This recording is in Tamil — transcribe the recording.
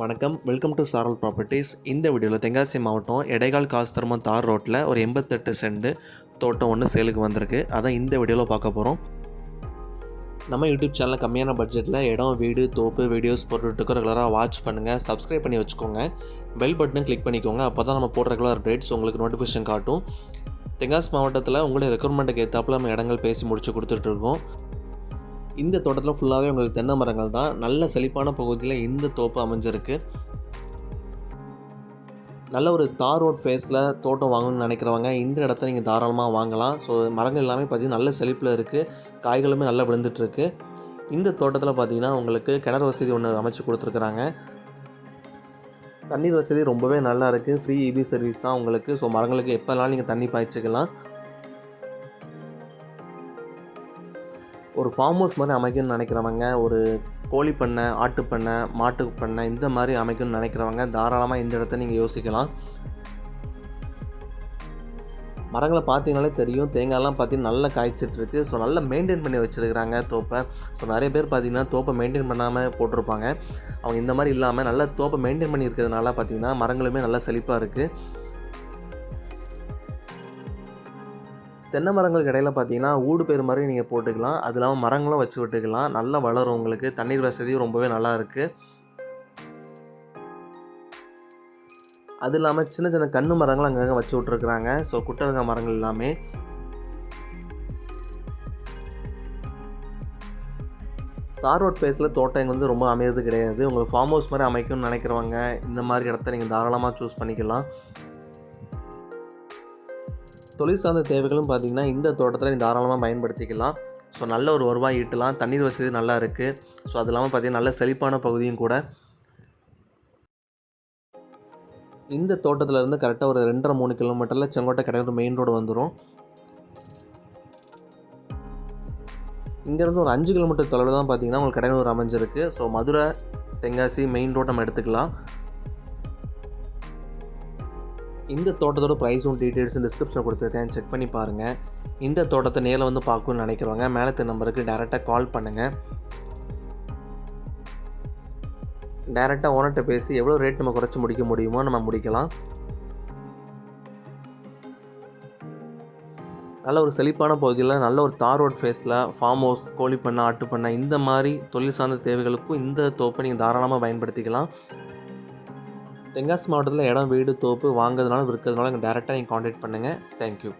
வணக்கம். வெல்கம் டு சாரல் ப்ராப்பர்ட்டிஸ் இந்த வீடியோவில் தென்காசி மாவட்டம் எடைகால் காஸ்தர்மம் தார் ரோட்டில் ஒரு எண்பத்தெட்டு செண்டு தோட்டம் ஒன்று சேலுக்கு வந்திருக்கு. அதான் இந்த வீடியோவில் பார்க்க போகிறோம் நம்ம யூடியூப் சேனலில் கம்மியான பட்ஜெட்டில் இடம் வீடு தோப்பு வீடியோஸ் போட்டுட்டு ரெகுலராக வாட்ச் பண்ணுங்கள் சப்ஸ்கிரைப் பண்ணி வச்சுக்கோங்க. பெல் பட்டனும் கிளிக் பண்ணிக்கோங்க. அப்போ தான் நம்ம போடுற ரெகுலர் அப்டேட்ஸ் உங்களுக்கு நோட்டிஃபிகேஷன் காட்டும். தென்காசி மாவட்டத்தில் உங்களுடைய ரெக்குவயர்மெண்ட்டுக்கு ஏற்றாப்புல நம்ம இடங்கள் பேசி முடிச்சு கொடுத்துட்ருக்கோம் இந்த தோட்டத்தில் ஃபுல்லாகவே உங்களுக்கு தென்னை மரங்கள் தான். நல்ல செழிப்பான பகுதியில் இந்த தோப்பு அமைஞ்சிருக்கு. நல்ல ஒரு தார் ரோட் ஃபேஸில் தோட்டம் வாங்கணும்னு நினைக்கிறவங்க இந்த இடத்த நீங்கள் தாராளமாக வாங்கலாம். ஸோ மரங்கள் எல்லாமே பார்த்தீங்கன்னா நல்ல செழிப்பில் இருக்குது காய்களுமே நல்லா விழுந்துட்டுருக்கு. இந்த தோட்டத்தில் பார்த்தீங்கன்னா உங்களுக்கு கிணறு வசதி ஒன்று அமைச்சு கொடுத்துருக்குறாங்க. தண்ணீர் வசதி ரொம்பவே நல்லா இருக்குது ஃப்ரீ இபி சர்வீஸ் தான் உங்களுக்கு. ஸோ மரங்களுக்கு எப்போல்லாம் நீங்கள் தண்ணி பாய்ச்சிக்கலாம். ஒரு ஃபார்ம் ஹவுஸ் மாதிரி அமைக்கணும்னு நினைக்கிறவங்க ஒரு கோழி பண்ணை ஆட்டு பண்ணை மாட்டு பண்ணை இந்த மாதிரி அமைக்கணும்னு நினைக்கிறவங்க தாராளமாக இந்த இடத்த நீங்கள் யோசிக்கலாம். மரங்களை பார்த்தீங்கனாலே தெரியும். தேங்காய்லாம் பார்த்தீங்கன்னா நல்லா காய்ச்சிட்ருக்கு ஸோ நல்லா மெயின்டைன் பண்ணி வச்சுருக்கிறாங்க தோப்பை. ஸோ நிறைய பேர் பார்த்தீங்கன்னா தோப்பை மெயின்டைன் பண்ணாமல் போட்டிருப்பாங்க. அவங்க இந்த மாதிரி இல்லாமல் நல்லா தோப்பை மெயின்டைன் பண்ணி இருக்கிறதுனால பார்த்தீங்கன்னா மரங்களுமே நல்லா செழிப்பாக இருக்குது தென்னை மரங்களுக்கு இடையில பார்த்தீங்கன்னா ஊடு பேர் மாதிரி நீங்கள் போட்டுக்கலாம். அது இல்லாமல் மரங்களும் வச்சு விட்டுக்கலாம். நல்லா வளரும் உங்களுக்கு. தண்ணீர் வசதியும் ரொம்பவே நல்லா இருக்குது அது இல்லாமல் சின்ன சின்ன கன்று மரங்கள் அங்கங்கே வச்சு விட்ருக்குறாங்க ஸோ குட்டரங்க மரங்கள் எல்லாமே. தார் ரோட் தோட்டம் இங்கே வந்து ரொம்ப அமையிறது கிடையாது. உங்களுக்கு ஃபார்ம் ஹவுஸ் மாதிரி அமைக்கணும்னு நினைக்கிறவங்க இந்த மாதிரி இடத்த நீங்கள் தாராளமாக சூஸ் பண்ணிக்கலாம். தொழில் சார்ந்த தேவைகளும் பார்த்திங்கன்னா இந்த தோட்டத்தில் நீங்கள் தாராளமாக பயன்படுத்திக்கலாம். ஸோ நல்ல ஒரு வருவாய் ஈட்டலாம். தண்ணீர் வசதி நல்லா இருக்குது ஸோ அது இல்லாமல் பார்த்திங்கன்னா நல்ல செழிப்பான பகுதியும் கூட. இந்த தோட்டத்துலேருந்து கரெக்டாக ஒரு ரெண்டரை மூணு கிலோமீட்டரில் செங்கோட்டை கிடையாது மெயின் ரோடு வந்துடும் இங்கேருந்து ஒரு அஞ்சு கிலோமீட்டர் தொலைவில் தான் பார்த்தீங்கன்னா உங்களுக்கு கடைநூறு அமைஞ்சிருக்கு. So Madurai Tenkasi main road நம்ம எடுத்துக்கலாம். இந்த தோட்டத்தோட ப்ரைஸும் டீட்டெயில்ஸும் டிஸ்கிரிப்ஷனில் கொடுத்துருக்கேன். செக் பண்ணி பாருங்கள் இந்த தோட்டத்தை நேரில் வந்து பார்க்கணும்னு நினைக்கிறவங்க மேலத்து நம்பருக்கு டேரெக்டாக கால் பண்ணுங்கள் டேரெக்டாக ஓனர்கிட்ட பேசி எவ்வளோ ரேட் நம்ம குறைச்சி முடிக்க முடியுமோ நம்ம முடிக்கலாம். நல்ல ஒரு செழிப்பான பகுதியில் நல்ல ஒரு தார் ரோட் ஃபேஸில் ஃபார்ம் ஹவுஸ் கோழி பண்ணை ஆட்டு பண்ணை இந்த மாதிரி தொழில் சார்ந்த தேவைகளுக்கும் இந்த தோப்பை நீங்கள் தாராளமாக பயன்படுத்திக்கலாம். தென்காசி மாவட்டத்தில் இடம் வீடு தோப்பு வாங்குறதுனால விற்கிறதுனால எங்கள் டேரெக்டாக நீங்கள் காண்டாக்ட் பண்ணுங்கள் தேங்க்யூ